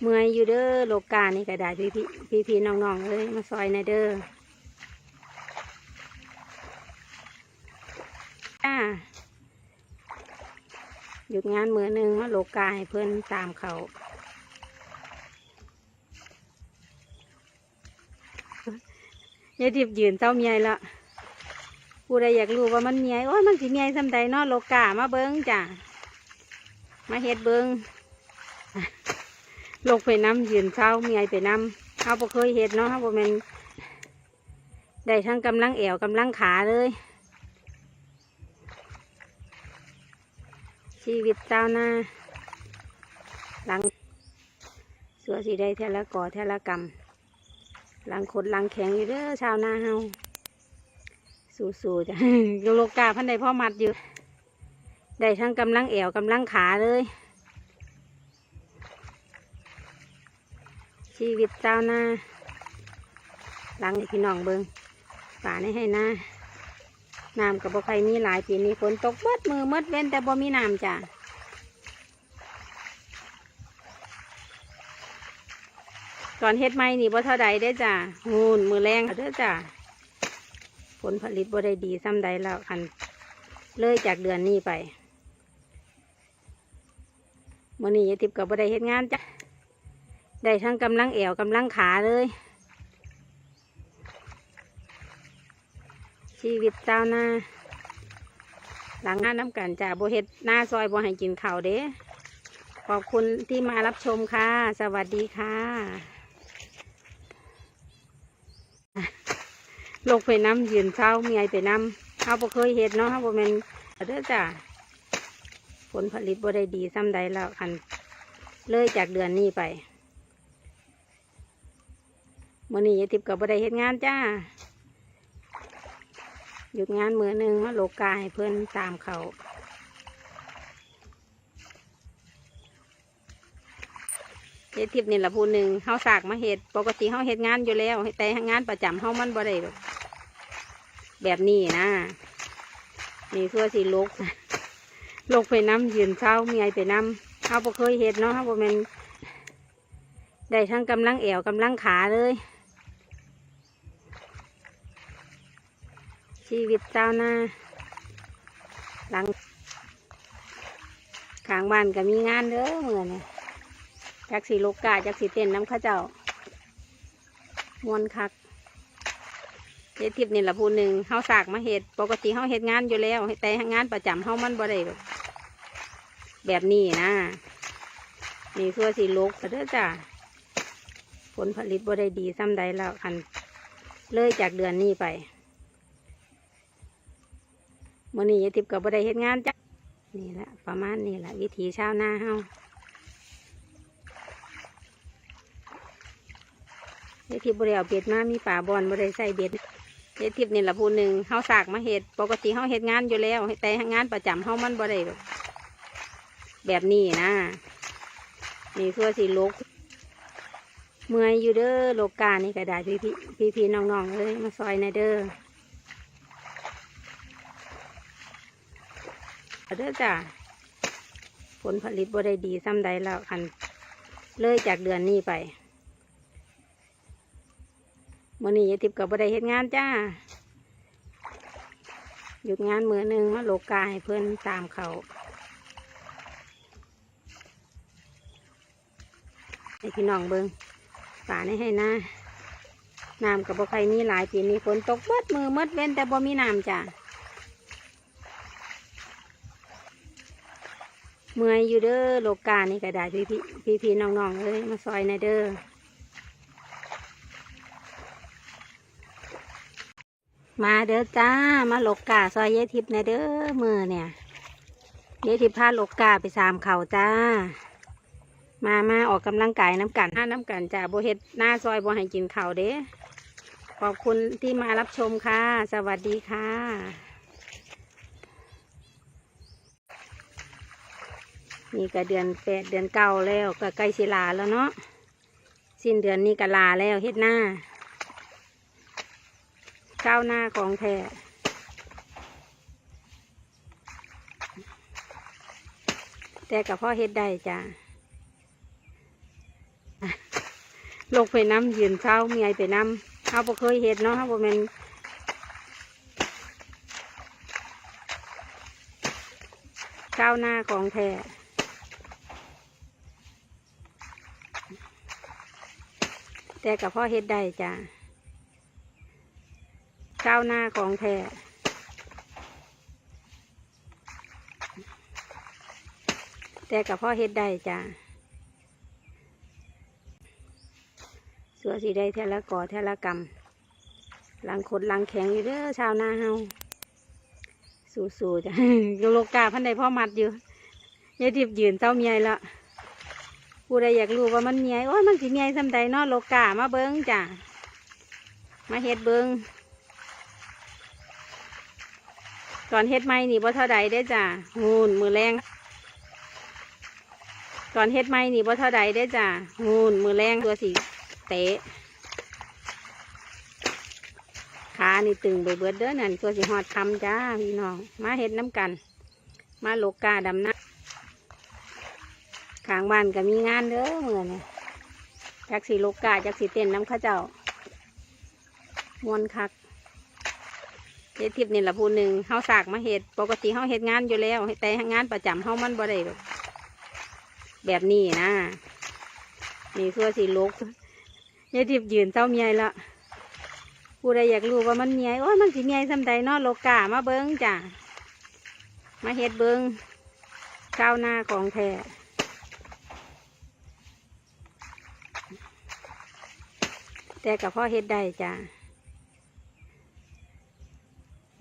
เมื่อยอยู่เด้อโลกานี่ก็ได้พี่พี่พี่พี่น้องๆเลยมาซอยในเด้อจ้าหยุดงานมือหนึ่งมาโลกาให้เพื่อนตามเขายายทิพย์ยืนเต้าเมียละผู้ใดอยากรู้ว่ามันเมียโอ้ยมันสิเมียสำใดนาะโลกามาเบิ้งจ้ะมาเฮ็ดเบิ้ง ลกไปน้ำยืนเช้าเมียไปน้ำเขาบ่เคยเฮ็ดเนาะเขาบ่แม่นได้ทั้งกำลังแอวกำลังขาเลย ชีวิตเจ้าวนาหลังสัวสีได้เทละก่อเทละกรรมหลังขดหลังแข็งอยู่เด้อชาวนาเฮาสู้ๆจ้ะโลกาพันใดพ่อมัดอยู่ได้ทั้งกำลังแอวกำลังขาเลย ชีวิตเจ้าวนาหลังพี่น้องเบิงป่าในให้นาน้ำกับบ่ใครมีหลายปีนี้ฝนตกเบิดมือเบิดเว้นแต่บ่มีน้ำจ้ะก่อนเฮ็ดไม่นี่บ่เท่าใดได้จ้ะงูนมือแรงเด้อจ้ะผลผลิตบ่ได้ดีซ้ำใดแล้วคันเลยจากเดือนนี้ไปมื้อนี้ยายติบกับบ่ได้เฮ็ดงานจ้ะ ได้ทั้งกำลังแอวกำลังขาเลย ชีวิตเจ้าวนาหลังงานน้ำกันจ้ะโบเฮ็ดหน้าซอยโบให้กินข้าวเด้ขอบคุณที่มารับชมค่ะ สวัสดีค่ะลกไปน้ำยืนเช้าเมียไปน้ำเขาบ่เคยเฮ็ดเนาะเขาบ่แมนเด้อจ้ะผลผลิตบ่ได้ดีซ้ำใดแล้วคันเลยจากเดือนนี้ไป มื้อนี้ยายติบกับบ่ได้เฮ็ดงานจ้า หยุดงานมือหนึ่งมาโลกาให้เพื่อนตามเขาเฮ็ดทิพย์นี่ละผู้หนึ่งเฮาสากมาเฮ็ดปกติเฮาเฮ็ดงานอยู่แล้วแต่งานประจำเฮามันบ่ได้แบบแบบนี้นะนี่เพื่อสิลกลกไปน้ำยืนเช้าเมียไปน้ำเฮาบ่เคยเฮ็ดเนาะเฮาบ่แม่นได้ทั้งกำลังแอวกำลังขาเลย ชีวิตเจ้าวนาหลังข้างบ้านก็มีงานเด้อเมื่อนี่จักสีโลกาจักสีเต้นน้ำข้าเจ้ามวนคักเฮ็ดทิพย์นี่ละผู้หนึ่งเฮาสากมาเฮ็ดปกติเฮาเฮ็ดงานอยู่แล้วแต่งานประจำเฮามันบ่ได้แบบนี้นะนี่คือสีลกเด้อจ้ะผลผลิตบ่ได้ดีซ้ำใดแล้วคันเลยจากเดือนนี้ไป มื่อนี้ยายติบกับบ่ได้เฮ็ดงานจ้ะนี่แหละประมาณนี้แหละวิถีชาวนาเฮายายติบบ่ได้เอาเบ็ดมามีป่าบอนบ่ได้ใส่เบ็ดยายติบนี่แหละผู้หนึ่งเฮาสากมาเฮ็ดปกติเฮาเฮ็ดงานอยู่แล้วแต่งานประจำเฮามันบ่ได้แบบแบบนี้นะนี่คือสิลกเมื่อยอยู่เด้อโลกานี่ก็ได้พี่พี่พี่พี่น้องๆเลยมาซอยในเด้อ เด้อจ้ะผลผลิตบ่ได้ดีซ้ำใดแล้วคันเลยจากเดือนนี้ไปมื้อนี้ยายติบกับบ่ได้เฮ็ดงานจ้า หยุดงานมือหนึ่งมาโลกาให้เพื่อนตามเขาให้พี่น้องเบิงป่านี่ให้นะน้ำกับบ่ใครมีหลายปีนี้ฝนตกเบิดมือเมดเว้นแต่บ่มีน้ำจ้ะ เมื่อยอยู่เด้อโลกานี่ก็ได้พี่พี่พี่พี่น้องๆเลยมาซอยในเด้อมาเด้อจ้ามาโลกาซอยเยทิพในเด้อมือเนี่ยเยทิพพาโลกาไปสามเขาจ้า มามาออกกำลังกายน้ำกันห้าน้ำกันจ้าโบเฮ็ดหน้าซอยโบให้กินเข้าเด้ขอบคุณที่มารับชมค่ะ สวัสดีค่ะ นี่ก็เดือนแปดเดือนเก้าแล้วก็ใกล้สิลาแล้วเนาะสิ้นเดือนนี้ก็ลาแล้วเฮ็ดหน้าก้าวหน้าของแท้แต่กับพ่อเฮ็ดได้จ้ะลกไปน้ำยืนเช้าเมียไปน้ำเขาบ่เคยเห็ดเนาะเขาบ่แม่นก้าวหน้าของแท้ แต่กับพ่อเฮ็ดได้จ้ะก้าวหน้าของแท้แต่กับพ่อเฮ็ดได้จ้ะสัวสีได้เทละก่อเทละกรรมหลังขดหลังแข็งอยู่เด้อชาวนาเฮาสู้ๆจ้ะโลกาพันใดพ่อมัดอยู่ยายทิบยืนเต้าเมียละ ผู้ใดอยากรู้ว่ามันเมียโอ้ยมันสิเมียสำใดเนาะโลกามาเบิ้งจ้ะมาเฮ็ดเบิ้งก่อนเฮ็ดไม่นี่บ่เท่าใดได้จ้ะงูนมือแรงก่อนเฮ็ดไม่นี่บ่เท่าใดได้จ้ะงูนมือแรงตัวสีเตะขานี่ตึงไปเบิดเด้อนั่นตัวสิหอดคำจ้าพี่น้อง มาเฮ็ดน้ำกัน มาโลกกาดำน้ำ ข้างบ้านก็มีงานเด้อเมื่อนี่จักสีโลกกาจักสีเต้นน้ำข้าเจ้ามวนคักเฮ็ดทิพย์นี่ละผู้หนึ่งเฮาสากมาเฮ็ดปกติเฮาเฮ็ดงานอยู่แล้วแต่งานประจำเฮามันบ่ได้แบบนี้นะนี่ตัวสีลกยายทิพย์ยืนเต้าเมียละผู้ใดอยากรู้ว่ามันเมียโอ้ยมันสิเมียสำใดเนาะโลกามาเบิ้งจ้ะมาเฮ็ดเบิ้งก้าวหน้าของแท้ แต่กับพ่อเฮ็ดได้จ้ะ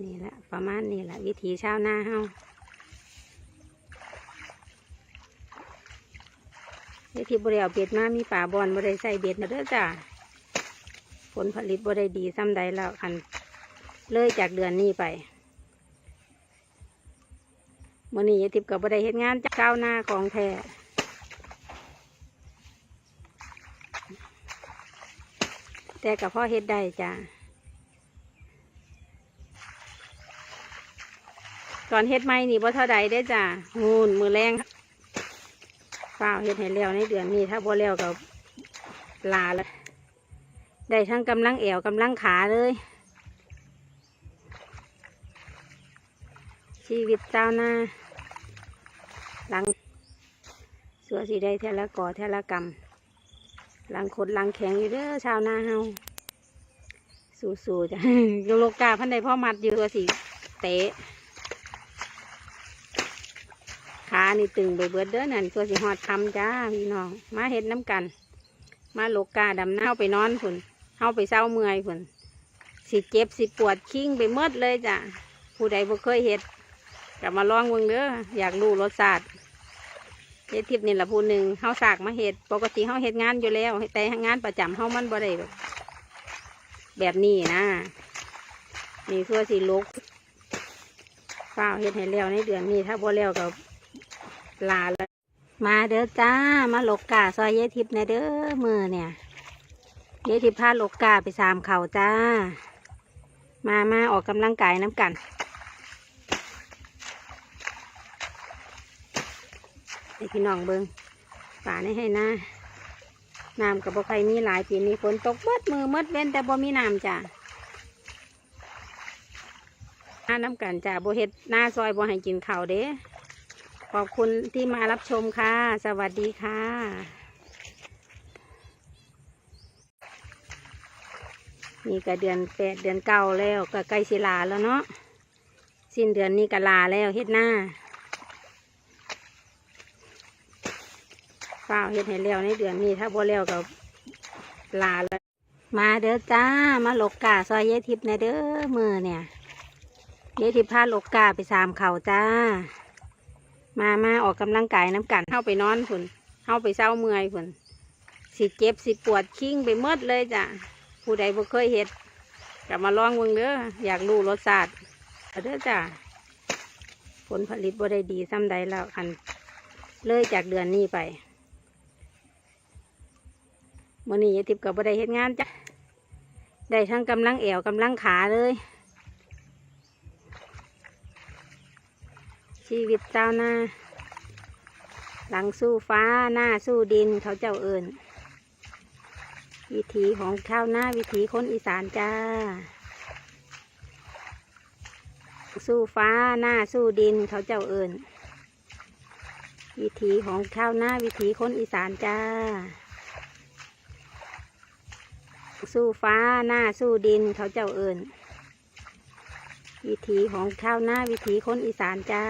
นี่แหละประมาณนี้แหละวิถีชาวนาเฮาเฮ็ดที่บริเอาเบ็ดมามีป่าบอนบริใส่เบ็ดนะเด้อจ้ะผลผลิตบ่ได้ดีซ้ำใดแล้วคันเลยจากเดือนนี้ไปมื่อนี้ยายทิพย์กับบ่ได้เฮ็ดงานจากก้าวหน้าของแท้ แต่กับพ่อเฮ็ดได้จ้ะก่อนเฮ็ดไม่นี่บ่เท่าใดได้จ้ะงูนมือแรงเปล่าวเฮ็ดให้แล้วในเดือนนี้ถ้าบ่แล้วก็ลาแล้วได้ทั้งกำลังแอวกำลังขาเลย ชีวิตเจ้าวนาหลังสัวสีได้เทละก่อเทละกรรม ลังขดหลังแข็งอยู่เด้อชาวนาเฮาสู้ๆจ้ะโลกาพันใดพ่อมัดอยู่ตัวสีเตะขานี่ตึงเบิดเด้อนั่นตัวสีหอดคำจ้าพี่น้องมาเฮ็ดน้ำกัน มาโลกาดำน้าเข้าไปนอนพุ่นเข้าไปเศร้าเมื่อยพุ่นสิเจ็บสิปวดคิงไปเมดเลยจ้ะผู้ใดบ่เคยเฮ็ดกลับมาลองเบิ่งเด้ออยากรู้รสชาติ เฮ็ดทิพนี่ละผู้หนึ่งเฮาสากมาเฮ็ดปกติเฮาเฮ็ดงานอยู่แล้วแต่งานประจำเฮามันบ่ได้แบบแบบนี้นะนี่ทั่วสิลกฝ้าวเฮ็ดให้แล้วในเดือนนี้ ถ้าบ่แล้วก็ลาแล้วมาเด้อจ้ามาหลกกาซอยเยทิพในเด้อมือเนี่ยเยทิพพาหลกกาไปสามเข่าจ้า มามาออกกำลังกายน้ำกันให้ พี่น้องเบิงป่านี่ให้นะน้ำกับบ่ใครมีหลายปีนี้ฝนตกเบิดมือเมดเว้นแต่บ่มีน้ำจ้าหาน้ำกันจ้าบ่เฮ็ดหน้าซอยบ่ให้กินข้าวเด้ขอบคุณที่มารับชมค่ะ สวัสดีค่ะนี่ก็เดือนแปดเดือนเก้าแล้วก็ใกล้สิลาแล้วเนาะสิ้นเดือนนี้ก็ลาแล้วเฮ็ดหน้า เปล่าวเฮ็ดให้แล้วในเดือนนี้ ถ้าบ่แล้วก็ลาแล้วมาเด้อจ้า มาหลกกาซอยเยทิพย์ในเด้อมือเนี่ยเยทิพย์พาหลกกาไปสามเข่าจ้า มามาออกกำลังกายน้ำกันเข้าไปนอนพุ่นเข้าไปเศร้าเมื่อยพุ่นสิเจ็บสิปวดคิงไปหมดเลยจ้ะผู้ใดบ่เคยเห็ดกลับมาลองเบิ่งเด้ออยากรู้รสชาติเอาเด้อจ้ะผลผลิตบ่ได้ดีซ้ำใดแล้วคันเลยจากเดือนนี้ไป มื่อนี้ยายทิพย์กับบ่ได้เฮ็ดงานจ้ะได้ทั้งกำลังแอวกำลังขาเลย ชีวิตเจ้าวนาหลังสู้ฟ้าหน้าสู้ดินเขาเจ้าเอิญวิถีของชาวนาวิถีคนอีสานจ้า สู้ฟ้าหน้าสู้ดินเขาเจ้าเอิญวิถีของชาวนาวิถีคนอีสานจ้า สู้ฟ้าหน้าสู้ดินเขาเจ้าเอิญวิถีของชาวนาวิถีคนอีสานจ้า